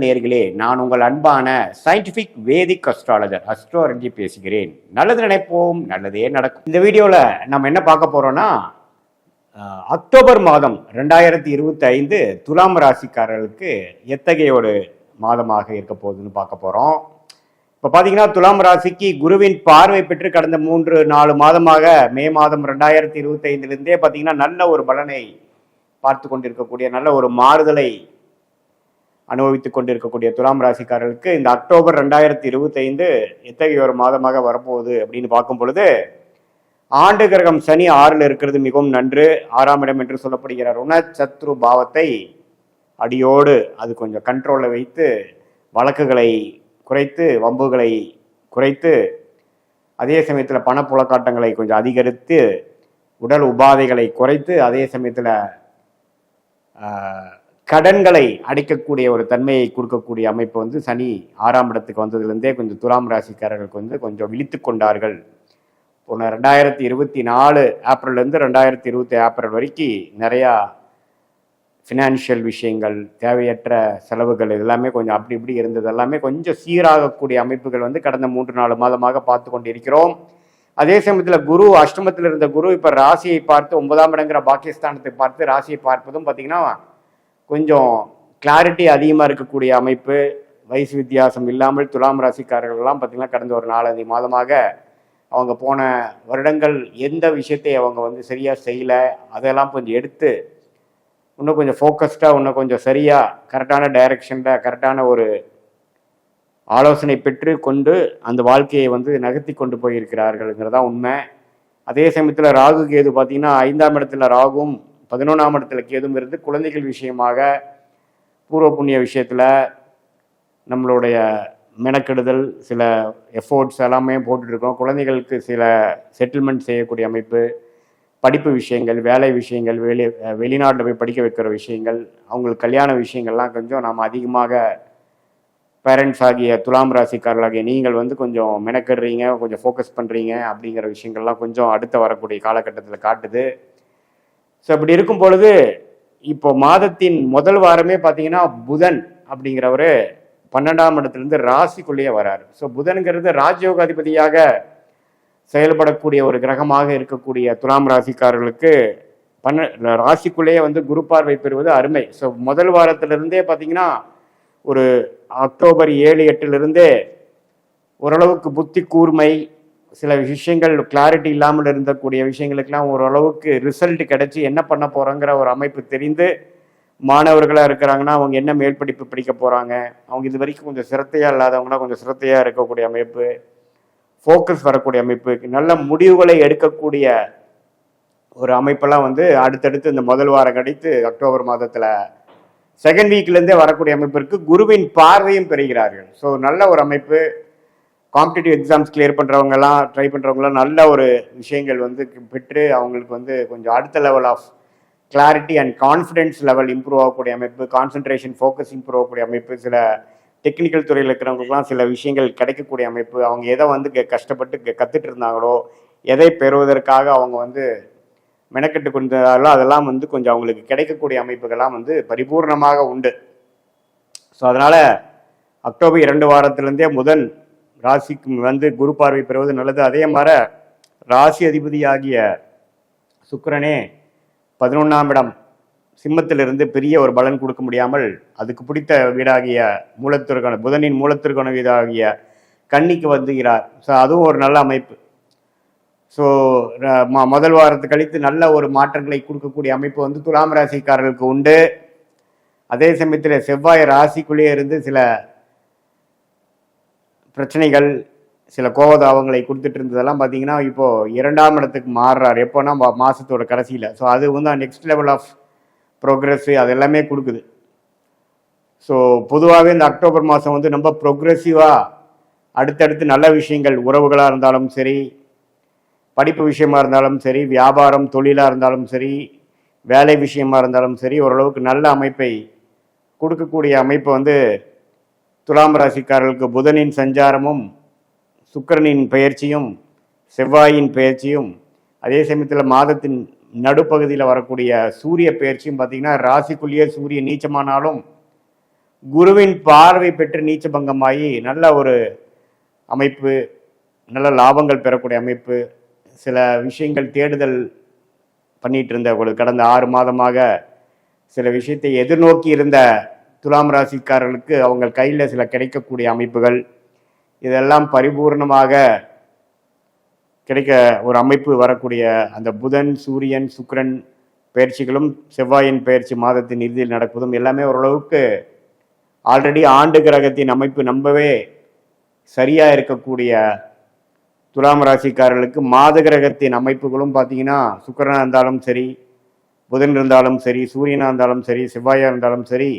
நேர்களே நான் உங்கள் அன்பான சயின்டிபிக் வேதிக் அஸ்ட்ராலஜர் அஸ்ட்ரோலஜி பேசுகிறேன். நல்லது நினைப்போம் நல்லதே நடக்கும். இந்த வீடியோவில் நம்ம என்ன பார்க்க போறோம்னா அக்டோபர் மாதம் ரெண்டாயிரத்தி இருபத்தி ஐந்து துலாம் ராசிக்காரர்களுக்கு எத்தகைய ஒரு மாதமாக இருக்க போகுதுன்னு பார்க்க போகிறோம் இப்போ பார்த்தீங்கன்னா துலாம் ராசிக்கு குருவின் பார்வை பெற்று கடந்த மூன்று நாலு மாதமாக மே மாதம் ரெண்டாயிரத்தி இருபத்தி ஐந்துலேருந்தே பார்த்தீங்கன்னா நல்ல ஒரு பலனை பார்த்து கொண்டிருக்கக்கூடிய நல்ல ஒரு மாறுதலை அனுபவித்துக் கொண்டிருக்கக்கூடிய துலாம் ராசிக்காரர்களுக்கு இந்த அக்டோபர் ரெண்டாயிரத்தி இருபத்தைந்து எத்தகைய ஒரு மாதமாக வரப்போகுது அப்படின்னு பார்க்கும் பொழுது ஆண்டு கிரகம் சனி ஆறில் இருக்கிறது மிகவும் நன்று. ஆறாம் இடம் என்று சொல்லப்படுகிற ருணச்சத்ரு பாவத்தை அடியோடு அது கொஞ்சம் கண்ட்ரோலில் வைத்து வழக்குகளை குறைத்து வம்புகளை குறைத்து அதே சமயத்தில் பணப்புழக்காட்டங்களை கொஞ்சம் அதிகரித்து உடல் உபாதைகளை குறைத்து அதே சமயத்தில் கடன்களை அடைக்கக்கூடிய ஒரு தன்மையை கொடுக்கக்கூடிய அமைப்பு வந்து சனி ஆறாம் இடத்துக்கு வந்ததுலேருந்தே கொஞ்சம் துலாம் ராசிக்காரர்களுக்கு வந்து கொஞ்சம் விழித்து கொண்டார்கள். போன ரெண்டாயிரத்தி இருபத்தி நாலு ஏப்ரல்லேருந்து ரெண்டாயிரத்தி இருபத்தி ஏப்ரல் வரைக்கும் நிறையா ஃபினான்ஷியல் விஷயங்கள் தேவையற்ற செலவுகள் இதெல்லாமே கொஞ்சம் அப்படி இப்படி இருந்தது. எல்லாமே கொஞ்சம் சீராகக்கூடிய அமைப்புகள் வந்து கடந்த மூன்று நாலு மாதமாக பார்த்து கொண்டிருக்கிறோம். அதே சமயத்தில் குரு அஷ்டமத்தில் இருந்த குரு இப்போ ராசியை பார்த்து ஒன்பதாம் இடங்கிற பாகிஸ்தானத்தை பார்த்து ராசியை பார்ப்பதும் பார்த்தீங்கன்னா கொஞ்சம் கிளாரிட்டி அதிகமாக இருக்கக்கூடிய அமைப்பு. வயசு வித்தியாசம் இல்லாமல் துலாம் ராசிக்காரர்கள்லாம் பார்த்தீங்கன்னா கடந்த ஒரு நாலஞ்சு மாதமாக அவங்க போன வருடங்கள் எந்த விஷயத்தை அவங்க வந்து சரியாக செய்யலை அதெல்லாம் கொஞ்சம் எடுத்து இன்னும் கொஞ்சம் ஃபோக்கஸ்டாக இன்னும் கொஞ்சம் சரியாக கரெக்டான டைரக்ஷனில் கரெக்டான ஒரு ஆலோசனை பெற்று கொண்டு அந்த வாழ்க்கையை வந்து நகர்த்தி கொண்டு போயிருக்கிறார்கள்ங்கிறதா உண்மை. அதே சமயத்தில் ராகு கேது பார்த்தீங்கன்னா ஐந்தாம் இடத்துல ராகும் பதினொன்றாம் இடத்துல கேதும் இருந்து குழந்தைகள் விஷயமாக பூர்வ புண்ணிய விஷயத்தில் நம்மளுடைய மெனக்கெடுதல் சில எஃபோர்ட்ஸ் எல்லாமே போட்டுட்ருக்கோம் குழந்தைகளுக்கு சில செட்டில்மெண்ட் செய்யக்கூடிய அமைப்பு படிப்பு விஷயங்கள் வேலை விஷயங்கள் வெளி வெளிநாட்டில் போய் படிக்க வைக்கிற விஷயங்கள் அவங்களுக்கு கல்யாண விஷயங்கள்லாம் கொஞ்சம் நாம் அதிகமாக பேரண்ட்ஸ் ஆகிய துலாம் ராசிக்காரர்களாகிய நீங்கள் வந்து கொஞ்சம் மெனக்கெடுறீங்க கொஞ்சம் ஃபோக்கஸ் பண்ணுறீங்க அப்படிங்கிற விஷயங்கள்லாம் கொஞ்சம் அடுத்த வரக்கூடிய காலகட்டத்தில் காட்டுது. ஸோ அப்படி இருக்கும் பொழுது இப்போ மாதத்தின் முதல் வாரமே பார்த்தீங்கன்னா புதன் அப்படிங்கிறவர் பன்னெண்டாம் இடத்துலேருந்து ராசிக்குள்ளேயே வராரு. ஸோ புதன்கிறது ராஜயோகாதிபதியாக செயல்படக்கூடிய ஒரு கிரகமாக இருக்கக்கூடிய துலாம் ராசிக்காரர்களுக்கு பன்ன ராசிக்குள்ளேயே வந்து குரு பார்வை பெறுவது அருமை. ஸோ முதல் வாரத்திலிருந்தே பார்த்தீங்கன்னா ஒரு அக்டோபர் ஏழு எட்டுலேருந்தே ஓரளவுக்கு புத்தி கூர்மை சில விஷயங்கள் கிளாரிட்டி இல்லாமல் இருந்தக்கூடிய விஷயங்களுக்கெல்லாம் ஓரளவுக்கு ரிசல்ட் கிடைச்சி என்ன பண்ண போகிறோங்கிற ஒரு அமைப்பு தெரிந்து மாணவர்களாக இருக்கிறாங்கன்னா அவங்க என்ன மேல் படிப்பு படிக்க போகிறாங்க அவங்க இது வரைக்கும் கொஞ்சம் சிரத்தையாக இல்லாதவங்களாம் கொஞ்சம் சிரத்தையாக இருக்கக்கூடிய அமைப்பு. ஃபோக்கஸ் வரக்கூடிய அமைப்பு. நல்ல முடிவுகளை எடுக்கக்கூடிய ஒரு அமைப்பெல்லாம் வந்து அடுத்தடுத்து இந்த முதல் வாரம் கடித்து அக்டோபர் மாதத்தில் செகண்ட் வீக்லேருந்தே வரக்கூடிய அமைப்பிற்கு குருவின் பார்வையும் பெறுகிறார்கள். ஸோ நல்ல ஒரு அமைப்பு. காம்படிட்டிவ் எக்ஸாம்ஸ் கிளியர் பண்ணுறவங்கலாம் ட்ரை பண்ணுறவங்களாம் நல்ல ஒரு விஷயங்கள் வந்து பெற்று அவங்களுக்கு வந்து கொஞ்சம் அடுத்த level of clarity and confidence level improve ஆகக்கூடிய அமைப்பு. கான்சன்ட்ரேஷன் ஃபோக்கஸ் இம்ப்ரூவ் ஆகக்கூடிய அமைப்பு. சில டெக்னிக்கல் துறையில் இருக்கிறவங்களுக்குலாம் சில விஷயங்கள் கிடைக்கக்கூடிய அமைப்பு. அவங்க எதை வந்து க- கஷ்டப்பட்டு கற்றுட்டு இருந்தாங்களோ எதை பெறுவதற்காக அவங்க வந்து மெனக்கெட்டு கொண்டாலோ அதெல்லாம் வந்து கொஞ்சம் அவங்களுக்கு கிடைக்கக்கூடிய அமைப்புகள்லாம் வந்து பரிபூர்ணமாக உண்டு. ஸோ அதனால் அக்டோபர் இரண்டு வாரத்திலேருந்தே முதன் ராசிக்கு வந்து குரு பார்வை பெறுவது நல்லது. அதே மாதிரி ராசி அதிபதியாகிய சுக்கரனே பதினொன்றாம் இடம். சிம்மத்திலிருந்து பெரிய ஒரு பலன் கொடுக்க முடியாமல் அதுக்கு பிடித்த வீடாகிய மூலத்திற்கான புதனின் மூலத்திற்கான வீடாகிய கன்னிக்கு வந்துகிறார் ஸோ அதுவும் ஒரு நல்ல அமைப்பு. ஸோ முதல் வாரத்து கழித்து நல்ல ஒரு மாற்றங்களை கொடுக்கக்கூடிய அமைப்பு வந்து துலாம் ராசிக்காரர்களுக்கு உண்டு. அதே சமயத்தில் செவ்வாய் ராசிக்குள்ளேயே இருந்து சில பிரச்சனைகள் சில கோபதாபங்களை கொடுத்துட்டு இருந்ததெல்லாம் பார்த்தீங்கன்னா இப்போது இரண்டாம் இடத்துக்கு மாறுறார். எப்போனா மா- கடைசியில். ஸோ அது வந்து நெக்ஸ்ட் லெவல் ஆஃப் ப்ரோக்ரெஸ்ஸு அது எல்லாமே கொடுக்குது. ஸோ பொதுவாகவே இந்த அக்டோபர் மாதம் வந்து ரொம்ப ப்ரொக்ரெசிவாக அடுத்தடுத்து நல்ல விஷயங்கள் உறவுகளாக இருந்தாலும் சரி படிப்பு விஷயமா இருந்தாலும் சரி வியாபாரம் தொழிலாக இருந்தாலும் சரி வேலை விஷயமா இருந்தாலும் சரி ஓரளவுக்கு நல்ல அமைப்பை கொடுக்கக்கூடிய அமைப்பு வந்து துலாம் ராசிக்காரர்களுக்கு புதனின் சஞ்சாரமும் சுக்கிரனின் பெயர்ச்சியும் செவ்வாயின் பெயர்ச்சியும் அதே சமயத்தில் மாதத்தின் நடுப்பகுதியில் வரக்கூடிய சூரிய பயிற்சியும் பார்த்தீங்கன்னா ராசிக்குள்ளேயே சூரியன் நீச்சமானாலும் குருவின் பார்வை பெற்று நீச்ச பங்கமாகி நல்ல ஒரு அமைப்பு நல்ல லாபங்கள் பெறக்கூடிய அமைப்பு சில விஷயங்கள் தேடுதல் பண்ணிகிட்டு இருந்த ஒரு கடந்த ஆறு மாதமாக சில விஷயத்தை எதிர்நோக்கி இருந்த துலாம் ராசிக்காரர்களுக்கு அவங்க கையில் சில கிடைக்கக்கூடிய அமைப்புகள் இதெல்லாம் பரிபூர்ணமாக கிடைக்க ஒரு அமைப்பு வரக்கூடிய அந்த புதன் சூரியன் சுக்கரன் பயிற்சிகளும் செவ்வாயின் பயிற்சி மாதத்தின் இறுதியில் நடப்பதும் எல்லாமே ஓரளவுக்கு ஆல்ரெடி ஆண்டு கிரகத்தின் அமைப்பு நம்பவே சரியாக இருக்கக்கூடிய துலாம் ராசிக்காரர்களுக்கு மாத கிரகத்தின் அமைப்புகளும் பார்த்தீங்கன்னா சுக்கரனாக இருந்தாலும் சரி புதன் இருந்தாலும் சரி சூரியனாக இருந்தாலும் சரி செவ்வாயாக இருந்தாலும் சரி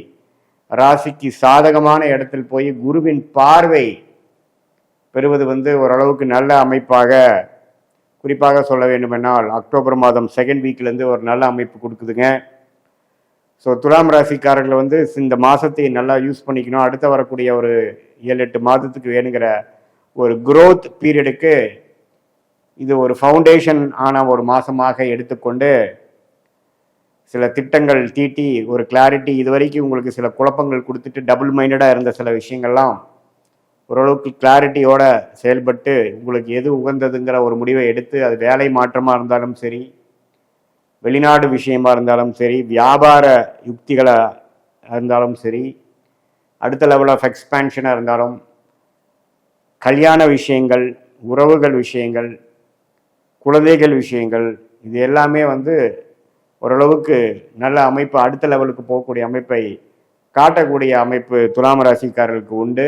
ராசிக்கு சாதகமான இடத்தில் போய் குருவின் பார்வை பெறுவது வந்து ஓரளவுக்கு நல்ல அமைப்பாக குறிப்பாக சொல்ல வேண்டுமென்றால் அக்டோபர் மாதம் செகண்ட் வீக்லேருந்து ஒரு நல்ல அமைப்பு கொடுக்குதுங்க. ஸோ துலாம் ராசிக்காரர்கள் வந்து இந்த மாதத்தை நல்லா யூஸ் பண்ணிக்கணும். அடுத்து வரக்கூடிய ஒரு ஏழு எட்டு மாதத்துக்கு வேணுங்கிற ஒரு குரோத் பீரியடுக்கு இது ஒரு ஃபவுண்டேஷன் ஆன ஒரு மாதமாக எடுத்துக்கொண்டு சில திட்டங்கள் தீட்டி ஒரு கிளாரிட்டி இதுவரைக்கும் உங்களுக்கு சில குழப்பங்கள் கொடுத்துட்டு டபுள் மைண்டடாக இருந்த சில விஷயங்கள்லாம் ஓரளவுக்கு கிளாரிட்டியோட செயல்பட்டு உங்களுக்கு எது உகந்ததுங்கிற ஒரு முடிவை எடுத்து அது வேலை மாற்றமாக இருந்தாலும் சரி வெளிநாடு விஷயமா இருந்தாலும் சரி வியாபார யுக்திகளாக இருந்தாலும் சரி அடுத்த லெவல் ஆஃப் எக்ஸ்பேன்ஷனாக இருந்தாலும் கல்யாண விஷயங்கள் உறவுகள் விஷயங்கள் குழந்தைகள் விஷயங்கள் இது எல்லாமே வந்து ஓரளவுக்கு நல்ல அமைப்பு அடுத்த லெவலுக்கு போகக்கூடிய அமைப்பை காட்டக்கூடிய அமைப்பு துலாம் ராசிக்காரர்களுக்கு உண்டு.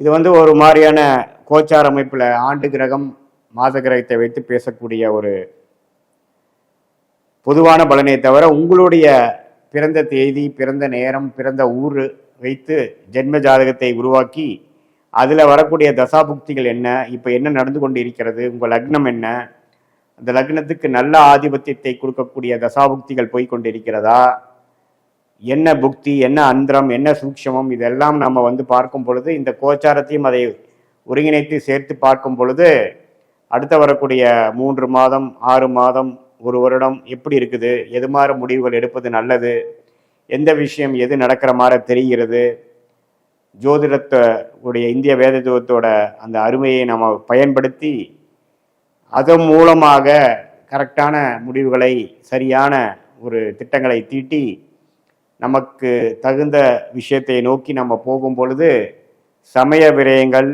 இது வந்து ஒரு மாதிரியான கோச்சார் அமைப்பில் ஆண்டு கிரகம் மாத கிரகத்தை வைத்து பேசக்கூடிய ஒரு பொதுவான பலனை தவிர உங்களுடைய பிறந்த தேதி பிறந்த நேரம் பிறந்த ஊர் வைத்து ஜென்ம ஜாதகத்தை உருவாக்கி அதில் வரக்கூடிய தசாபுக்திகள் என்ன இப்போ என்ன நடந்து கொண்டு இருக்கிறது உங்கள் லக்னம் என்ன அந்த லக்னத்துக்கு நல்ல ஆதிபத்தியத்தை கொடுக்கக்கூடிய தசாபுக்திகள் போய் கொண்டிருக்கிறதா என்ன புக்தி என்ன அந்திரம் என்ன சூக்ஷமம் இதெல்லாம் நம்ம வந்து பார்க்கும் பொழுது இந்த கோச்சாரத்தையும் அதை ஒருங்கிணைத்து சேர்த்து பார்க்கும் பொழுது அடுத்த வரக்கூடிய மூன்று மாதம் ஆறு மாதம் ஒரு வருடம் எப்படி இருக்குது எது மாதிரி முடிவுகள் எடுப்பது நல்லது எந்த விஷயம் எது நடக்கிற மாதிரி தெரிகிறது ஜோதிடத்தை உடைய இந்திய வேதத்துவத்தோட அந்த அருமையை நம்ம பயன்படுத்தி அதன் மூலமாக கரெக்டான முடிவுகளை சரியான ஒரு திட்டங்களை தீட்டி நமக்கு தகுந்த விஷயத்தை நோக்கி நம்ம போகும் பொழுது சமய விரயங்கள்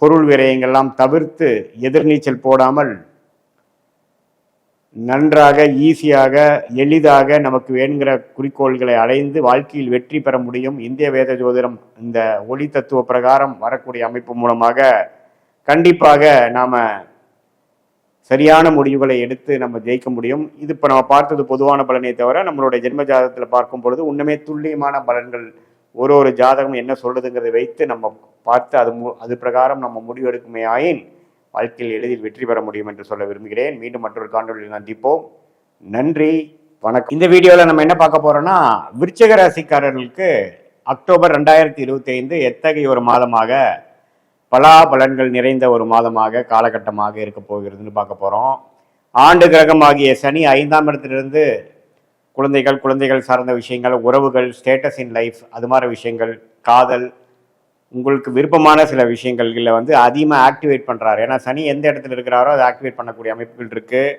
பொருள் விரயங்கள்லாம் தவிர்த்து எதிர்நீச்சல் போடாமல் நன்றாக ஈஸியாக எளிதாக நமக்கு வேணுங்கிற குறிக்கோள்களை அடைந்து வாழ்க்கையில் வெற்றி பெற முடியும். இந்திய வேத ஜோதிடம் இந்த ஒளி தத்துவ பிரகாரம் வரக்கூடிய அமைப்பு மூலமாக கண்டிப்பாக நாம் சரியான முடிவுகளை எடுத்து நம்ம ஜெயிக்க முடியும். இது இப்போ நம்ம பார்த்தது பொதுவான பலனை தவிர நம்மளுடைய ஜென்ம ஜாதகத்தில் பார்க்கும் பொழுது உண்மையே துல்லியமான பலன்கள் ஒரு ஒரு ஜாதகம் என்ன சொல்லுதுங்கிறதை வைத்து நம்ம பார்த்து அது மு- அது பிரகாரம் நம்ம முடிவு எடுக்குமே ஆயின் வாழ்க்கையில் எளிதில் வெற்றி பெற முடியும் என்று சொல்ல விரும்புகிறேன். மீண்டும் மற்றொரு காணொலியில் சந்திப்போம். நன்றி வணக்கம். இந்த வீடியோவில் நம்ம என்ன பார்க்க போறோம்னா விருச்சக ராசிக்காரர்களுக்கு அக்டோபர் ரெண்டாயிரத்தி இருபத்தி ஐந்து எத்தகைய ஒரு மாதமாக பலாபலன்கள் நிறைந்த ஒரு மாதமாக காலகட்டமாக இருக்க போகிறதுன்னு பார்க்க போகிறோம் ஆண்டு கிரகமாகிய சனி ஐந்தாம் இடத்திலிருந்து குழந்தைகள் குழந்தைகள் சார்ந்த விஷயங்கள் உறவுகள் ஸ்டேட்டஸ் இன் லைஃப் அது மாதிரி விஷயங்கள் காதல் உங்களுக்கு விருப்பமான சில விஷயங்கள்ல வந்து அதிகமாக ஆக்டிவேட் பண்ணுறாரு ஏன்னா சனி எந்த இடத்துல இருக்கிறாரோ அதை ஆக்டிவேட் பண்ணக்கூடிய அமைப்புகள் இருக்குது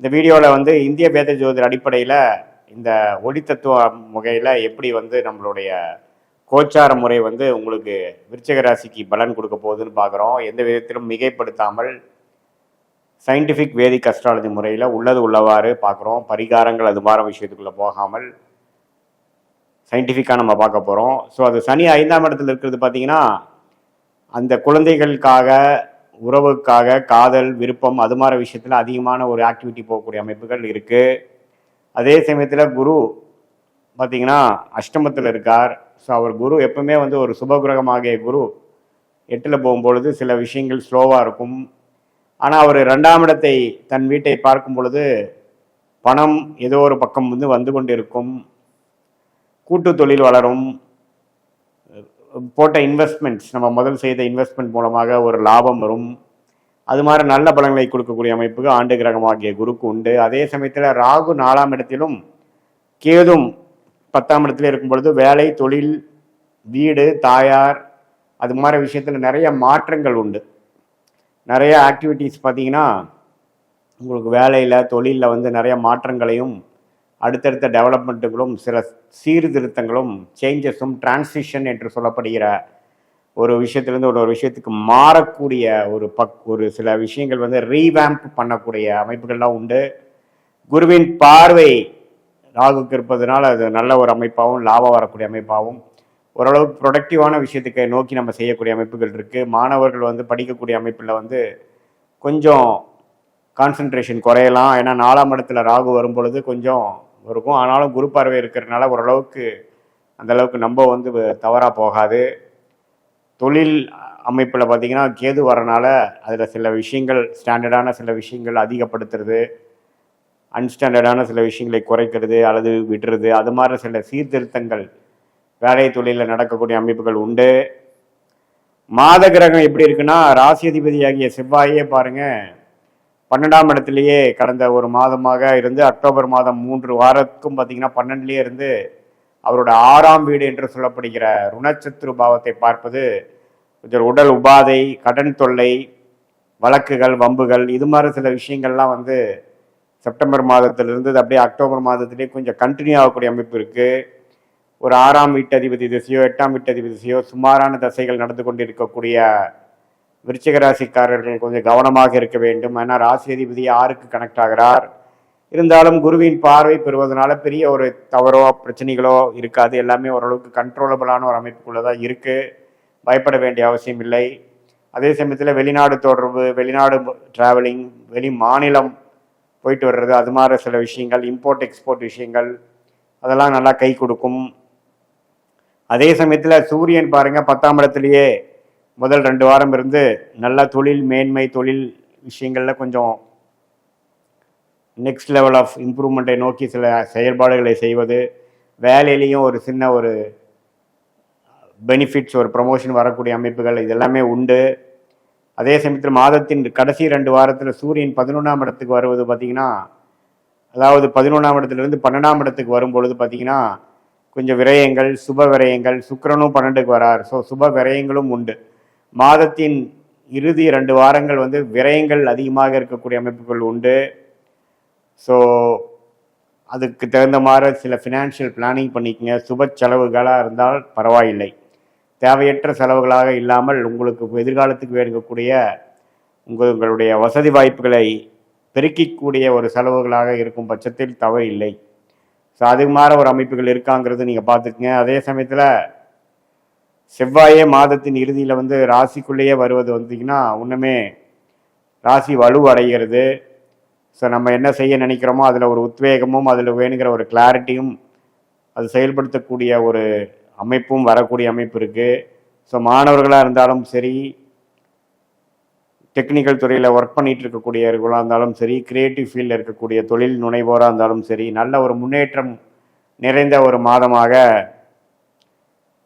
இந்த வீடியோவில் வந்து இந்திய வேத ஜோதிட அடிப்படையில் இந்த ஒளி தத்துவ முகையில் எப்படி வந்து நம்மளுடைய கோச்சார முறை வந்து உங்களுக்கு விருச்சக ராசிக்கு பலன் கொடுக்க போகுதுன்னு பார்க்குறோம். எந்த விதத்திலும் மிகைப்படுத்தாமல் சயின்டிஃபிக் வேதிக் அஸ்ட்ராலஜி முறையில் உள்ளது உள்ளவாறு பார்க்குறோம். பரிகாரங்கள் அது மாதிரி விஷயத்துக்குள்ளே போகாமல் சயின்டிஃபிக்காக நம்ம பார்க்க போகிறோம் ஸோ அது சனி ஐந்தாம் இடத்துல இருக்கிறது பார்த்தீங்கன்னா அந்த குழந்தைகளுக்காக உறவுக்காக காதல் விருப்பம் அது மாதிரி விஷயத்தில் அதிகமான ஒரு ஆக்டிவிட்டி போகக்கூடிய அமைப்புகள் இருக்குது அதே சமயத்தில் குரு பார்த்தீங்கன்னா அஷ்டமத்தில் இருக்கார். ஸோ அவர் குரு எப்பவுமே வந்து ஒரு சுபகிரகமாகிய குரு எட்டில் போகும்பொழுது சில விஷயங்கள் ஸ்லோவாக இருக்கும். ஆனால் அவர் ரெண்டாம் இடத்தை தன் வீட்டை பார்க்கும் பொழுது பணம் ஏதோ ஒரு பக்கம் வந்து வந்து கொண்டிருக்கும். கூட்டு தொழில் வளரும். போட்ட இன்வெஸ்ட்மெண்ட்ஸ் நம்ம முதல் செய்த இன்வெஸ்ட்மெண்ட் மூலமாக ஒரு லாபம் வரும். அது மாதிரி நல்ல பலன்களை கொடுக்கக்கூடிய அமைப்புக்கு ஆண்டு கிரகமாகிய குருக்கு உண்டு. அதே சமயத்தில் ராகு நாலாம் இடத்திலும் கேதும் பத்தாம் இடத்துல இருக்கும் பொழுது வேலை தொழில் வீடு தாயார் அது மாதிரி விஷயத்தில் நிறைய மாற்றங்கள் உண்டு. நிறைய ஆக்டிவிட்டீஸ் பார்த்தீங்கன்னா உங்களுக்கு வேலையில் தொழிலில் வந்து நிறைய மாற்றங்களையும் அடுத்தடுத்த டெவலப்மெண்ட்டுகளும் சில சீர்திருத்தங்களும் சேஞ்சஸும் டிரான்சிஷன் என்று சொல்லப்படுகிற ஒரு விஷயத்துலேருந்து ஒரு ஒரு விஷயத்துக்கு மாறக்கூடிய ஒரு பக் ஒரு சில விஷயங்கள் வந்து ரீவேம்ப் பண்ணக்கூடிய அமைப்புகள்லாம் உண்டு. குருவின் பார்வை ராகுக்கு இருப்பதனால அது நல்ல ஒரு அமைப்பாகவும் லாபம் வரக்கூடிய அமைப்பாகவும் ஓரளவுக்கு ப்ரொடக்டிவான விஷயத்துக்கு நோக்கி நம்ம செய்யக்கூடிய அமைப்புகள் இருக்குது மாணவர்கள் வந்து படிக்கக்கூடிய அமைப்பில் வந்து கொஞ்சம் கான்சன்ட்ரேஷன் குறையலாம். ஏன்னா நாலாம் இடத்துல ராகு வரும் பொழுது கொஞ்சம் இருக்கும். ஆனாலும் குரு பார்வை இருக்கிறதுனால ஓரளவுக்கு அந்தளவுக்கு நம்ம வந்து தவறாக போகாது. தொழில் அமைப்பில் பார்த்திங்கன்னா கேது வரனால அதில் சில விஷயங்கள் ஸ்டாண்டர்டான சில விஷயங்கள் அதிகப்படுத்துறது. அன்ஸ்டாண்டர்டான சில விஷயங்களை குறைக்கிறது அல்லது விடுறது அது மாதிரி சில சீர்திருத்தங்கள் வேலை தொழிலில் நடக்கக்கூடிய அமைப்புகள் உண்டு. மாத கிரகம் எப்படி இருக்குன்னா ராசி அதிபதியாகிய செவ்வாயே பாருங்க பன்னெண்டாம் இடத்துலையே கடந்த ஒரு மாதமாக இருந்து அக்டோபர் மாதம் மூன்று வாரத்துக்கும் பார்த்தீங்கன்னா பன்னெண்டுலேயே இருந்து அவரோட ஆறாம் வீடு என்று சொல்லப்படுகிற ருணச்சத்ரு பாவத்தை பார்ப்பது கொஞ்சம் உடல் உபாதை கடன் தொல்லை வழக்குகள் வம்புகள் இது மாதிரி சில விஷயங்கள்லாம் வந்து செப்டம்பர் மாதத்திலிருந்து அப்படியே அக்டோபர் மாதத்திலே கொஞ்சம் கண்டினியூ ஆகக்கூடிய அமைப்பு இருக்குது ஒரு ஆறாம் வீட்டதிபதி திசையோ எட்டாம் வீட்டதிபதி திசையோ சுமாரான தசைகள் நடந்து கொண்டிருக்கக்கூடிய விருச்சிக ராசிக்காரர்கள் கொஞ்சம் கவனமாக இருக்க வேண்டும். ஏன்னா ராசி அதிபதி ஆறுக்கு கனெக்ட் ஆகிறார்? இருந்தாலும் குருவின் பார்வை பெறுவதனால பெரிய ஒரு தவறோ பிரச்சனைகளோ இருக்காது. எல்லாமே ஓரளவுக்கு கண்ட்ரோலபிளான ஒரு அமைப்புக்குள்ளே தான் இருக்குது பயப்பட வேண்டிய அவசியம் இல்லை. அதே சமயத்தில் வெளிநாடு தொடர்பு வெளிநாடு டிராவலிங் வெளி மாநிலம் போயிட்டு வர்றது அது மாதிரி சில விஷயங்கள் இம்போர்ட் எக்ஸ்போர்ட் விஷயங்கள் அதெல்லாம் நல்லா கை கொடுக்கும். அதே சமயத்தில் சூரியன் பாருங்கள் பத்தாம் இடத்துலையே முதல் ரெண்டு வாரம் இருந்து நல்ல தொழில் மேன்மை தொழில் விஷயங்களில் கொஞ்சம் நெக்ஸ்ட் லெவல் ஆஃப் இம்ப்ரூவ்மெண்ட்டை நோக்கி சில செயல்பாடுகளை செய்வது. வேலையிலையும் ஒரு சின்ன ஒரு பெனிஃபிட்ஸ் ஒரு ப்ரமோஷன் வரக்கூடிய அமைப்புகள் இதெல்லாமே உண்டு. அதே சமயத்தில் மாதத்தின் கடைசி ரெண்டு வாரத்தில் சூரியன் பதினொன்றாம் இடத்துக்கு வருவது பார்த்திங்கன்னா அதாவது பதினொன்றாம் இடத்துலேருந்து பன்னெண்டாம் இடத்துக்கு வரும் பொழுது பார்த்திங்கன்னா கொஞ்சம் விரயங்கள் சுப விரயங்கள் சுக்கரனும் பன்னெண்டுக்கு வரார். ஸோ சுப விரயங்களும் உண்டு. மாதத்தின் இறுதி ரெண்டு வாரங்கள் வந்து விரயங்கள் அதிகமாக இருக்கக்கூடிய அமைப்புகள் உண்டு. ஸோ அதுக்கு தகுந்த மாதிரி சில ஃபினான்ஷியல் பிளானிங் பண்ணிக்கங்க. சுப செலவுகளாக இருந்தால் பரவாயில்லை. தேவையற்ற செலவுகளாக இல்லாமல் உங்களுக்கு எதிர்காலத்துக்கு வேணுங்கக்கூடிய உங்கள் உங்களுடைய வசதி வாய்ப்புகளை பெருக்கிக்கூடிய ஒரு செலவுகளாக இருக்கும் பட்சத்தில் தவறு இல்லை. ஸோ அதுக்கு மாற ஒரு அமைப்புகள் இருக்காங்கிறது நீங்கள் பார்த்துக்குங்க. அதே சமயத்தில் செவ்வாயே மாதத்தின் இறுதியில் வந்து ராசிக்குள்ளேயே வருவது வந்தீங்கன்னா ஒன்றுமே ராசி வலுவடைகிறது ஸோ நம்ம என்ன செய்ய நினைக்கிறோமோ அதில் ஒரு உத்வேகமும் அதில் வேணுங்கிற ஒரு கிளாரிட்டியும் அது செயல்படுத்தக்கூடிய ஒரு அமைப்பும் வரக்கூடிய அமைப்பு இருக்குது ஸோ மாணவர்களாக இருந்தாலும் சரி டெக்னிக்கல் துறையில் ஒர்க் பண்ணிட்டு இருக்கக்கூடியவர்களாக இருந்தாலும் சரி கிரியேட்டிவ் ஃபீல்டில் இருக்கக்கூடிய தொழில் நுனைவோராக இருந்தாலும் சரி நல்ல ஒரு முன்னேற்றம் நிறைந்த ஒரு மாதமாக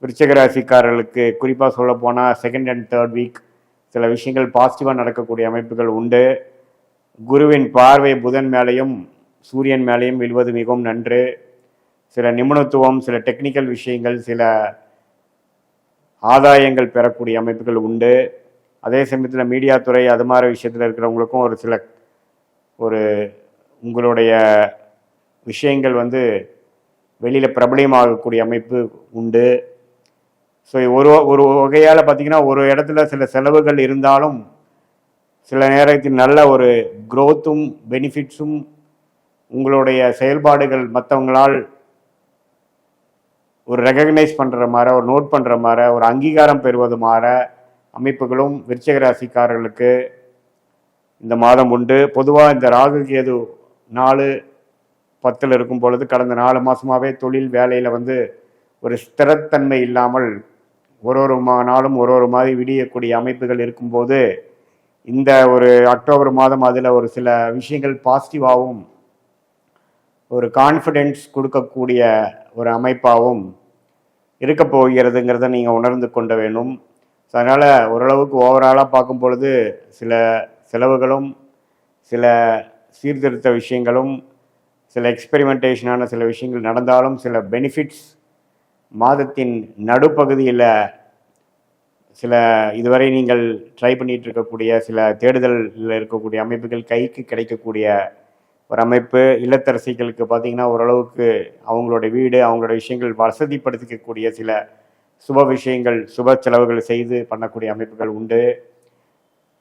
விருச்சகராசிக்காரர்களுக்கு குறிப்பாக சொல்ல போனால் செகண்ட் அண்ட் தேர்ட் வீக் சில விஷயங்கள் பாசிட்டிவாக நடக்கக்கூடிய அமைப்புகள் உண்டு. குருவின் பார்வை புதன் மேலேயும் சூரியன் மேலேயும் விழுவது மிகவும் நன்று. சில நிபுணத்துவம் சில டெக்னிக்கல் விஷயங்கள் சில ஆதாயங்கள் பெறக்கூடிய அமைப்புகள் உண்டு. அதே சமயத்தில் மீடியா துறை அது மாதிரி விஷயத்தில் இருக்கிறவங்களுக்கும் ஒரு சில ஒரு உங்களுடைய விஷயங்கள் வந்து வெளியில் பிரபலியமாகக்கூடிய அமைப்பு உண்டு. ஸோ ஒரு ஒரு வகையால் பார்த்தீங்கன்னா ஒரு இடத்துல சில செலவுகள் இருந்தாலும் சில நேரத்தில் நல்ல ஒரு க்ரோத்தும் பெனிஃபிட்ஸும் உங்களுடைய செயல்பாடுகள் மற்றவங்களால் ஒரு ரெகக்னைஸ் பண்ணுற மாதிரி ஒரு நோட் பண்ணுற மாதிரி ஒரு அங்கீகாரம் பெறுவது மாதிரி அமைப்புகளும் விருச்சிக ராசிக்காரர்களுக்கு இந்த மாதம் உண்டு. பொதுவாக இந்த ராகு கேது நாலு பத்தில் இருக்கும் பொழுது கடந்த நாலு மாதமாகவே தொழில் வேலையில் வந்து ஒரு ஸ்திரத்தன்மை இல்லாமல் ஒரு ஒரு மா நாளும் ஒரு ஒரு மாதிரி விடியக்கூடிய அமைப்புகள் இருக்கும்போது இந்த ஒரு அக்டோபர் மாதம் அதில் ஒரு சில விஷயங்கள் பாசிட்டிவாகவும் ஒரு கான்ஃபிடென்ஸ் கொடுக்கக்கூடிய ஒரு அமைப்பாகவும் இருக்க போகிறதுங்கிறத நீங்கள் உணர்ந்து கொண்ட வேணும். ஸோ அதனால் ஓரளவுக்கு ஓவராலாக பார்க்கும் பொழுது சில செலவுகளும் சில சீர்திருத்த விஷயங்களும் சில எக்ஸ்பெரிமெண்டேஷனான சில விஷயங்கள் நடந்தாலும் சில பெனிஃபிட்ஸ் மாதத்தின் நடுப்பகுதியில் சில இதுவரை நீங்கள் ட்ரை பண்ணிகிட்டு இருக்கக்கூடிய சில தேடுதலில் இருக்கக்கூடிய அமைப்புகள் கைக்கு கிடைக்கக்கூடிய ஒரு அமைப்பு இல்லத்தரசிகளுக்கு பார்த்தீங்கன்னா ஓரளவுக்கு அவங்களோட வீடு அவங்களோட விஷயங்கள் வசதிப்படுத்திக்கக்கூடிய சில சுப விஷயங்கள் சுப செலவுகள் செய்து பண்ணக்கூடிய அமைப்புகள் உண்டு.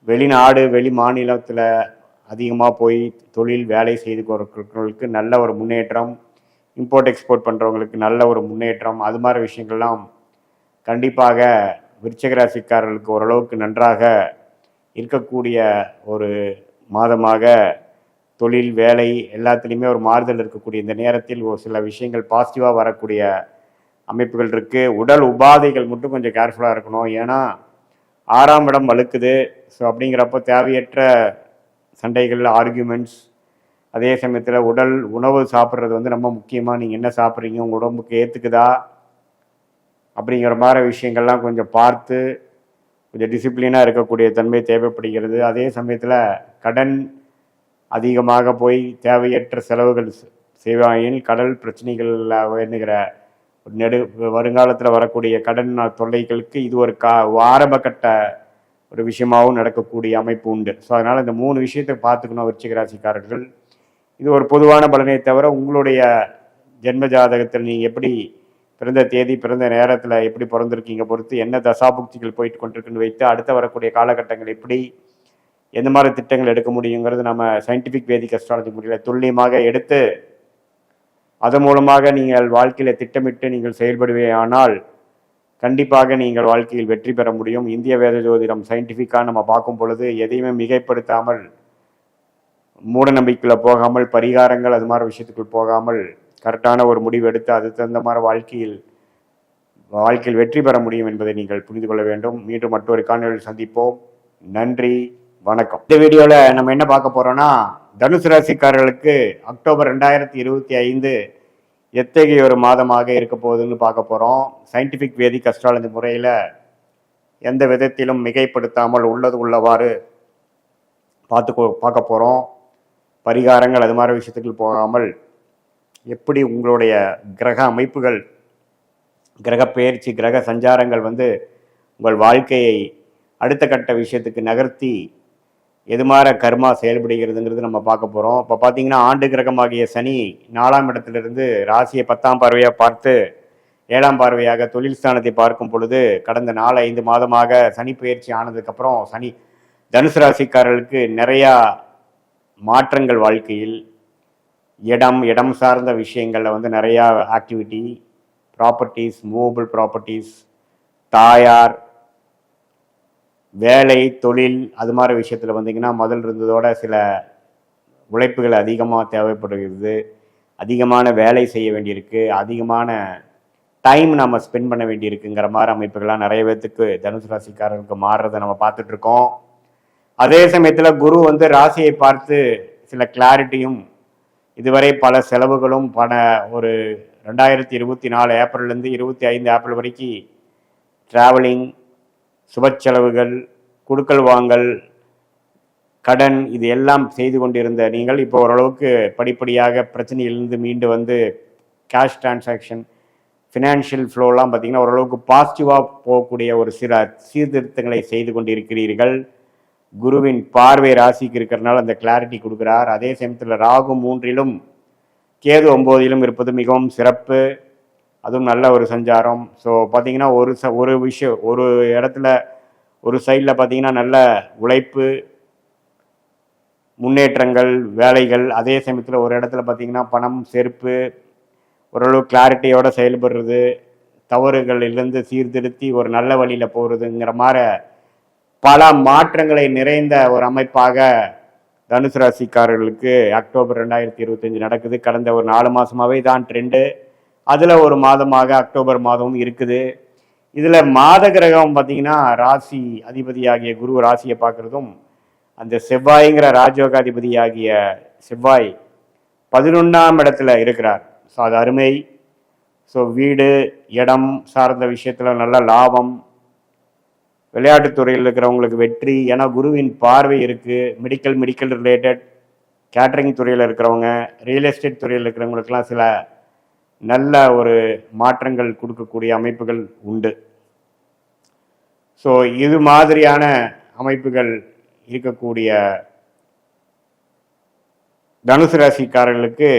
வெளிநாடு வெளி மாநிலத்தில் அதிகமாக போய் தொழில் வேலை செய்து கொடுக்கிறவங்களுக்கு நல்ல ஒரு முன்னேற்றம் இம்போர்ட் எக்ஸ்போர்ட் பண்ணுறவங்களுக்கு நல்ல ஒரு முன்னேற்றம் அது மாதிரி விஷயங்கள்லாம் கண்டிப்பாக விருச்சகராசிக்காரர்களுக்கு ஓரளவுக்கு நன்றாக இருக்கக்கூடிய ஒரு மாதமாக தொழில் வேலை எல்லாத்துலேயுமே ஒரு மாறுதல் இருக்கக்கூடிய இந்த நேரத்தில் ஒரு சில விஷயங்கள் பாசிட்டிவாக வரக்கூடிய அமைப்புகள் இருக்குது உடல் உபாதைகள் மட்டும் கொஞ்சம் கேர்ஃபுல்லாக இருக்கணும். ஏன்னா ஆறாம் இடம் வலுக்குது. ஸோ அப்படிங்கிறப்போ தேவையற்ற சண்டைகள் ஆர்கியூமெண்ட்ஸ் அதே சமயத்தில் உடல் உணவு சாப்பிட்றது வந்து ரொம்ப முக்கியமாக நீங்கள் என்ன சாப்பிட்றீங்க? உங்கள் உடம்புக்கு ஏற்றுக்குதா அப்படிங்கிற மாதிரி விஷயங்கள்லாம் கொஞ்சம் பார்த்து கொஞ்சம் டிசிப்ளினாக இருக்கக்கூடிய தன்மை தேவைப்படுகிறது. அதே சமயத்தில் கடன் அதிகமாக போய் தேவையற்ற செலவுகள் செய்வாயின் கடல் பிரச்சனைகளில் வேணுகிற நெடு வருங்காலத்தில் வரக்கூடிய கடன் தொல்லைகளுக்கு இது ஒரு கா ஆரம்ப கட்ட ஒரு விஷயமாகவும் நடக்கக்கூடிய அமைப்பு உண்டு. ஸோ அதனால் இந்த மூணு விஷயத்தை பார்த்துக்கணும் விருச்சிக ராசிக்காரர்கள். இது ஒரு பொதுவான பலனை தவிர உங்களுடைய ஜென்ம ஜாதகத்தில் நீங்கள் எப்படி பிறந்த தேதி பிறந்த நேரத்தில் எப்படி பிறந்திருக்கீங்க பொறுத்து என்ன தசாபுக்திகள் போயிட்டு கொண்டிருக்குன்னு வைத்து அடுத்த வரக்கூடிய காலகட்டங்கள் எப்படி எந்த மாதிரி திட்டங்கள் எடுக்க முடியுங்கிறது நம்ம சயின்டிஃபிக் வேதிக் அஸ்ட்ராலஜி முறையில் துல்லியமாக எடுத்து அதன் மூலமாக நீங்கள் வாழ்க்கையில் திட்டமிட்டு நீங்கள் செயல்படுவேயானால் கண்டிப்பாக நீங்கள் வாழ்க்கையில் வெற்றி பெற முடியும். இந்திய வேத ஜோதிடம் சயின்டிஃபிக்காக நம்ம பார்க்கும் பொழுது எதையுமே மிகைப்படுத்தாமல் மூட நம்பிக்கையில் போகாமல் பரிகாரங்கள் அது மாதிரி விஷயத்துக்குள் போகாமல் கரெக்டான ஒரு முடிவு எடுத்து அது தகுந்த மாதிரி வாழ்க்கையில் வாழ்க்கையில் வெற்றி பெற முடியும் என்பதை நீங்கள் புரிந்து கொள்ள வேண்டும். மீண்டும் மற்றொரு காணொலியில் சந்திப்போம். நன்றி. வணக்கம். இந்த வீடியோவில் நம்ம என்ன பார்க்க போகிறோம்னா தனுசு ராசிக்காரர்களுக்கு அக்டோபர் ரெண்டாயிரத்தி இருபத்தி ஐந்து எத்தகைய ஒரு மாதமாக இருக்க போகுதுன்னு பார்க்க போகிறோம் சயின்டிஃபிக் வேதிக் அஸ்ட்ராலஜி முறையில் எந்த விதத்திலும் மிகைப்படுத்தாமல் உள்ளது உள்ளவாறு பார்த்து பார்க்க போகிறோம் பரிகாரங்கள் அது மாதிரி விஷயத்துக்கு போகாமல் எப்படி உங்களுடைய கிரக அமைப்புகள் கிரக பயிற்சி கிரக சஞ்சாரங்கள் வந்து உங்கள் வாழ்க்கையை அடுத்த கட்ட விஷயத்துக்கு நகர்த்தி எது மாதிரி கர்மா செயல்படுகிறதுங்கிறது நம்ம பார்க்க போகிறோம் இப்போ பார்த்தீங்கன்னா ஆண்டு கிரகமாகிய சனி நாலாம் இடத்திலிருந்து ராசியை பத்தாம் பார்வையாக பார்த்து ஏழாம் பார்வையாக தொழில் ஸ்தானத்தை பார்க்கும் பொழுது கடந்த நாலு ஐந்து மாதமாக சனி பயிற்சி ஆனதுக்கப்புறம் சனி தனுசு ராசிக்காரர்களுக்கு நிறையா மாற்றங்கள் வாழ்க்கையில் இடம் இடம் சார்ந்த விஷயங்களில் வந்து நிறையா ஆக்டிவிட்டி ப்ராப்பர்ட்டிஸ் மூவபிள் ப்ராப்பர்ட்டிஸ் தாயார் வேலை தொழில் அது மாதிரி விஷயத்தில் வந்தீங்கன்னா முதல் இருந்ததோட சில உழைப்புகள் அதிகமாக தேவைப்படுகிறது. அதிகமான வேலை செய்ய வேண்டியிருக்கு. அதிகமான டைம் நம்ம ஸ்பெண்ட் பண்ண வேண்டியிருக்குங்கிற மாதிரி அமைப்புகள்லாம் நிறைய பேர்த்துக்கு தனுசு ராசிக்காரருக்கு மாறுறதை நம்ம பார்த்துட்ருக்கோம். அதே சமயத்தில் குரு வந்து ராசியை பார்த்து சில கிளாரிட்டியும் இதுவரை பல செலவுகளும் பல ஒரு ரெண்டாயிரத்தி இருபத்தி நாலு ஏப்ரல்லேருந்து இருபத்தி ஐந்து ஏப்ரல் வரைக்கும் ட்ராவலிங் சுபச்செலவுகள் குடுக்கல் வாங்கல் கடன் இது எல்லாம் செய்து கொண்டிருந்த நீங்கள் இப்போ ஓரளவுக்கு படிப்படியாக பிரச்சனையிலிருந்து மீண்டு வந்து கேஷ் டிரான்சாக்ஷன் ஃபினான்ஷியல் ஃப்ளோலாம் பார்த்தீங்கன்னா ஓரளவுக்கு பாசிட்டிவாக போகக்கூடிய ஒரு சில சீர்திருத்தங்களை செய்து கொண்டிருக்கிறீர்கள். குருவின் பார்வை ராசிக்கு இருக்கிறனால அந்த கிளாரிட்டி கொடுக்குறார். அதே சமயத்தில் ராகு மூன்றிலும் கேது ஒம்போதிலும் இருப்பது மிகவும் சிறப்பு. அதுவும் நல்ல ஒரு சஞ்சாரம். ஸோ பார்த்தீங்கன்னா ஒரு ச ஒரு விஷயம் ஒரு இடத்துல ஒரு சைடில் பார்த்தீங்கன்னா நல்ல உழைப்பு முன்னேற்றங்கள் வேலைகள் அதே சமயத்தில் ஒரு இடத்துல பார்த்தீங்கன்னா பணம் செருப்பு ஓரளவு கிளாரிட்டியோடு செயல்படுறது தவறுகளிலிருந்து சீர்திருத்தி ஒரு நல்ல வழியில் போகிறதுங்கிற மாதிரி பல மாற்றங்களை நிறைந்த ஒரு அமைப்பாக தனுசு ராசிக்காரர்களுக்கு அக்டோபர் ரெண்டாயிரத்தி இருபத்தஞ்சு நடக்குது. கடந்த ஒரு நாலு மாதமாகவே தான் ட்ரெண்டு அதில் ஒரு மாதமாக அக்டோபர் மாதமும் இருக்குது. இதில் மாத கிரகம் பார்த்தீங்கன்னா ராசி அதிபதியாகிய குரு ராசியை பார்க்குறதும் அந்த செவ்வாய்ங்கிற ராஜயோகாதிபதியாகிய செவ்வாய் பதினொன்றாம் இடத்துல இருக்கிறார். ஸோ அது அருமை. ஸோ வீடு இடம் சார்ந்த விஷயத்தில் நல்ல லாபம். விளையாட்டு துறையில் இருக்கிறவங்களுக்கு வெற்றி. ஏன்னா குருவின் பார்வை இருக்குது மெடிக்கல் மெடிக்கல் ரிலேட்டட் கேட்டரிங் துறையில் இருக்கிறவங்க ரியல் எஸ்டேட் துறையில் இருக்கிறவங்களுக்கெல்லாம் சில நல்ல ஒரு மாற்றங்கள் கொடுக்கக்கூடிய அமைப்புகள் உண்டு. ஸோ இது மாதிரியான அமைப்புகள் இருக்கக்கூடிய தனுசு ராசிக்காரர்களுக்கு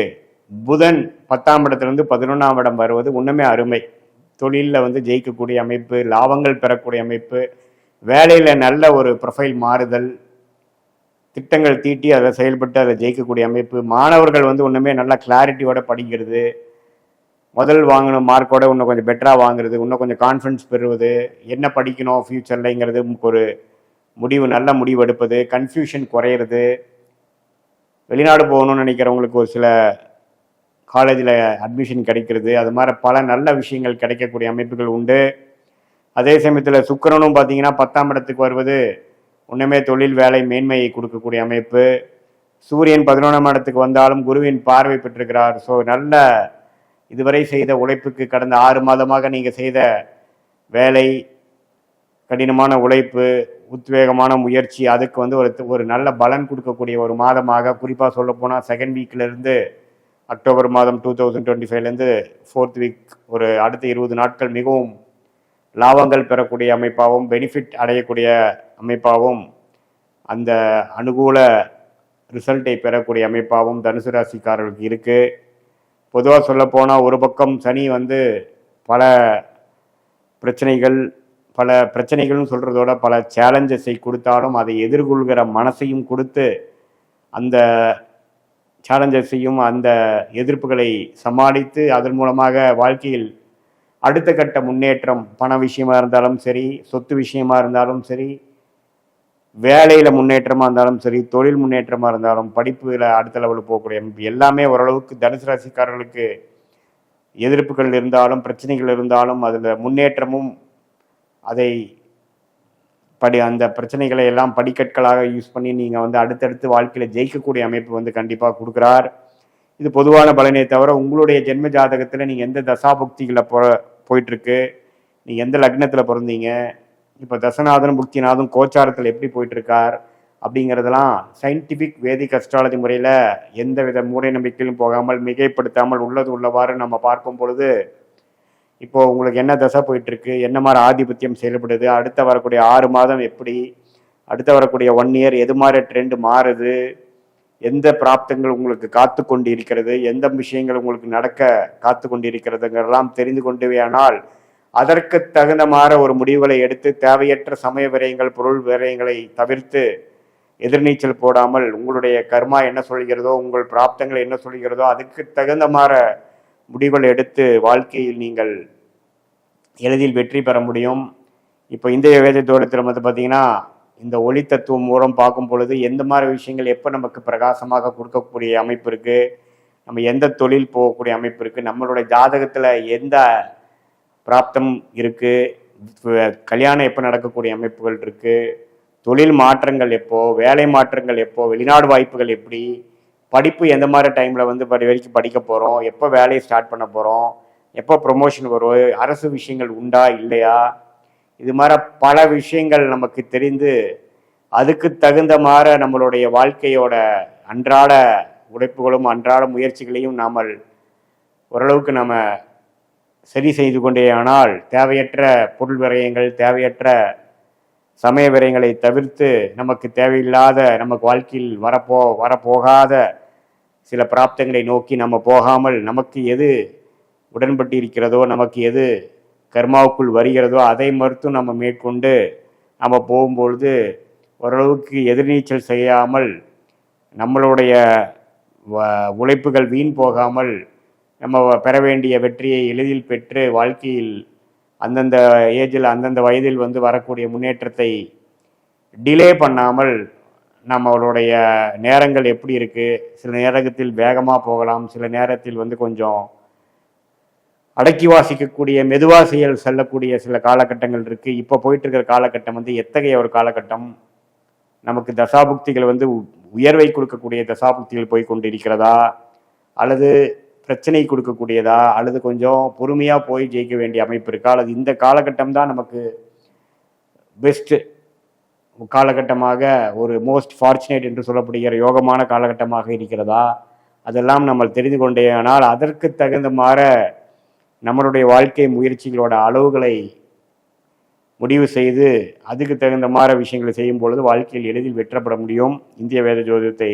புதன் பத்தாம் இடத்துலேருந்து பதினொன்றாம் இடம் வருவது ஒன்றுமே அருமை. தொழிலில் வந்து ஜெயிக்கக்கூடிய அமைப்பு லாபங்கள் பெறக்கூடிய அமைப்பு வேலையில் நல்ல ஒரு ப்ரொஃபைல் மாறுதல் திட்டங்கள் தீட்டி அதை செயல்பட்டு அதை ஜெயிக்கக்கூடிய அமைப்பு மாணவர்கள் வந்து ஒன்றுமே நல்லா கிளாரிட்டியோட படிக்கிறது முதல் வாங்கின மார்க்கோட இன்னும் கொஞ்சம் பெட்டராக வாங்குறது இன்னும் கொஞ்சம் கான்ஃபிடன்ஸ் பெறுவது என்ன படிக்கணும் ஃப்யூச்சர்லங்கிறது ஒரு முடிவு நல்ல முடிவு எடுப்பது கன்ஃபியூஷன் குறையிறது. வெளிநாடு போகணும்னு நினைக்கிறவங்களுக்கு ஒரு சில காலேஜில் அட்மிஷன் கிடைக்கிறது. அது மாதிரி பல நல்ல விஷயங்கள் கிடைக்கக்கூடிய அமைப்புகள் உண்டு. அதே சமயத்தில் சுக்கிரனும் பார்த்தீங்கன்னா பத்தாம் இடத்துக்கு வருவது ஒன்றுமே தொழில் வேலை மேன்மையை கொடுக்கக்கூடிய அமைப்பு. சூரியன் பதினொன்றாம் இடத்துக்கு வந்தாலும் குருவின் பார்வை பெற்றிருக்கிறார். ஸோ நல்ல இதுவரை செய்த உழைப்புக்கு கடந்த ஆறு மாதமாக நீங்கள் செய்த வேலை கடினமான உழைப்பு உத்வேகமான முயற்சி அதுக்கு வந்து ஒரு ஒரு நல்ல பலன் கொடுக்கக்கூடிய ஒரு மாதமாக குறிப்பாக சொல்லப்போனால் செகண்ட் வீக்லேருந்து அக்டோபர் மாதம் டூ தௌசண்ட் டுவெண்ட்டி ஃபைவ்லேருந்து ஃபோர்த் வீக் ஒரு அடுத்த இருபது நாட்கள் மிகவும் லாபங்கள் பெறக்கூடிய அமைப்பாகவும் பெனிஃபிட் அடையக்கூடிய அமைப்பாகவும் அந்த அனுகூல ரிசல்ட்டை பெறக்கூடிய அமைப்பாகவும் தனுசு ராசிக்காரர்களுக்கு இருக்குது பொதுவாக சொல்லப்போனால் ஒரு பக்கம் சனி வந்து பல பிரச்சனைகள் பல பிரச்சனைகள்னு சொல்கிறதோட பல சேலஞ்சஸை கொடுத்தாலும் அதை எதிர்கொள்கிற மனசையும் கொடுத்து அந்த சேலஞ்சஸையும் அந்த எதிர்ப்புகளை சமாளித்து அதன் மூலமாக வாழ்க்கையில் அடுத்த கட்ட முன்னேற்றம் பண விஷயமா இருந்தாலும் சரி சொத்து விஷயமா இருந்தாலும் சரி வேலையில் முன்னேற்றமாக இருந்தாலும் சரி தொழில் முன்னேற்றமாக இருந்தாலும் படிப்பில் அடுத்த லெவலுக்கு போகக்கூடிய அமைப்பு எல்லாமே ஓரளவுக்கு தனுசு ராசிக்காரர்களுக்கு எதிர்ப்புகள் இருந்தாலும் பிரச்சனைகள் இருந்தாலும் அதில் முன்னேற்றமும் அதை படி அந்த பிரச்சனைகளை எல்லாம் படிக்கற்களாக யூஸ் பண்ணி நீங்கள் வந்து அடுத்தடுத்து வாழ்க்கையில் ஜெயிக்கக்கூடிய அமைப்பு வந்து கண்டிப்பாக கொடுக்குறார். இது பொதுவான பலனே தவிர உங்களுடைய ஜென்ம ஜாதகத்தில் நீங்கள் எந்த தசாபக்திகளை போ போயிட்டுருக்கு? நீங்கள் எந்த லக்னத்தில் பிறந்தீங்க? இப்போ தசநாதன் புக்திநாதன் கோச்சாரத்தில் எப்படி போயிட்டுருக்கார் அப்படிங்கிறதெல்லாம் சயின்டிஃபிக் வேதிக் அஸ்ட்ராலஜி முறையில் எந்த வித மூடை நம்பிக்கையிலும் போகாமல் மிகைப்படுத்தாமல் உள்ளது உள்ளவாறு நம்ம பார்க்கும் பொழுது இப்போ உங்களுக்கு என்ன தசை போயிட்டுருக்கு என்ன மாதிரி ஆதிபத்தியம் செயல்படுது அடுத்த வரக்கூடிய ஆறு மாதம் எப்படி அடுத்த வரக்கூடிய ஒன் இயர் எது மாதிரி ட்ரெண்டு மாறுது எந்த பிராப்தங்கள் உங்களுக்கு காத்து கொண்டு இருக்கிறது எந்த விஷயங்கள் உங்களுக்கு நடக்க காத்து கொண்டு இருக்கிறதுங்கிறதெல்லாம் தெரிந்து கொண்டுவேயானால் அதற்கு தகுந்த ஒரு முடிவுகளை எடுத்து தேவையற்ற சமய விரயங்கள் பொருள் விரயங்களை தவிர்த்து எதிர்நீச்சல் போடாமல் உங்களுடைய கர்மா என்ன சொல்கிறதோ உங்கள் பிராப்தங்கள் என்ன சொல்கிறதோ அதுக்கு தகுந்த மாற முடிவுகள் எடுத்து வாழ்க்கையில் நீங்கள் எளிதில் வெற்றி பெற முடியும். இப்போ இந்திய வேத தோட்டத்தில் வந்து பார்த்தீங்கன்னா இந்த ஒளி தத்துவம் மூலம் பார்க்கும் பொழுது எந்த மாதிரி விஷயங்கள் எப்போ நமக்கு பிரகாசமாக கொடுக்கக்கூடிய அமைப்பு இருக்குது நம்ம எந்த தொழில் போகக்கூடிய அமைப்பு இருக்குது நம்மளுடைய ஜாதகத்தில் எந்த பிராப்தம் இருக்குது கல்யாணம் எப்போ நடக்கக்கூடிய அமைப்புகள் இருக்குது தொழில் மாற்றங்கள் எப்போ வேலை மாற்றங்கள் எப்போ வெளிநாடு வாய்ப்புகள் எப்படி படிப்பு எந்த மாதிரி டைமில் வந்து படி வரைக்கும் படிக்க போகிறோம் எப்போ வேலையை ஸ்டார்ட் பண்ண போகிறோம் எப்போ ப்ரொமோஷன் வரும் அரசு விஷயங்கள் உண்டா இல்லையா? இது மாதிரி பல விஷயங்கள் நமக்கு தெரிந்து அதுக்கு தகுந்த மாதிரி நம்மளுடைய வாழ்க்கையோட அன்றாட உழைப்புகளும் அன்றாட முயற்சிகளையும் நாமல் ஓரளவுக்கு நம்ம சரி செய்து கொண்டேயானால் தேவையற்ற பொருள் விரயங்கள் தேவையற்ற சமய விரயங்களை தவிர்த்து நமக்கு தேவையில்லாத நமக்கு வாழ்க்கையில் வரப்போ வரப்போகாத சில பிராப்தங்களை நோக்கி நம்ம போகாமல் நமக்கு எது உடன்பட்டு இருக்கிறதோ நமக்கு எது கர்மாவுக்குள் வருகிறதோ அதை மறுத்தும் நம்ம மேற்கொண்டு நம்ம போகும்பொழுது ஓரளவுக்கு எதிர்நீச்சல் செய்யாமல் நம்மளுடைய வ- உழைப்புகள் வீண் போகாமல் நம்ம பெற வேண்டிய வெற்றியை எளிதில் பெற்று வாழ்க்கையில் அந்தந்த ஏஜில் அந்தந்த வயதில் வந்து வரக்கூடிய முன்னேற்றத்தை டிலே பண்ணாமல் நம்மளுடைய நேரங்கள் எப்படி இருக்குது சில நேரத்தில் வேகமாக போகலாம். சில நேரத்தில் வந்து கொஞ்சம் அடக்கி வாசிக்கக்கூடிய மெதுவாக செயல் செல்லக்கூடிய சில காலகட்டங்கள் இருக்குது இப்போ போயிட்டு இருக்கிற காலகட்டம் வந்து எத்தகைய ஒரு காலகட்டம்? நமக்கு தசாபுக்திகள் வந்து உ- உயர்வை கொடுக்கக்கூடிய தசாபுக்திகள் போய் கொண்டு இருக்கிறதா அல்லது பிரச்சனை கொடுக்கக்கூடியதா? அல்லது கொஞ்சம் பொறுமையாக போய் ஜெயிக்க வேண்டிய அமைப்பு இருக்கா? அல்லது இந்த காலகட்டம் தான் நமக்கு பெஸ்ட்டு காலகட்டமாக ஒரு மோஸ்ட் ஃபார்ச்சுனேட் என்று சொல்லப்படுகிற யோகமான காலகட்டமாக இருக்கிறதா? அதெல்லாம் நம்ம தெரிந்து கொண்டேனால் அதற்கு தகுந்த மாற நம்மளுடைய வாழ்க்கை முயற்சிகளோட அளவுகளை முடிவு செய்து அதுக்கு தகுந்த மாதிரி விஷயங்களை செய்யும் பொழுது வாழ்க்கையில் எளிதில் வெற்றப்பட முடியும். இந்திய வேத ஜோதிடத்தை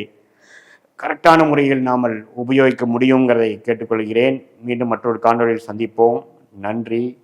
கரெக்டான முறையில் நாமல் உபயோகிக்க முடியுங்கிறதை கேட்டுக்கொள்கிறேன். மீண்டும் மற்றொரு காணொலியில் சந்திப்போம். நன்றி.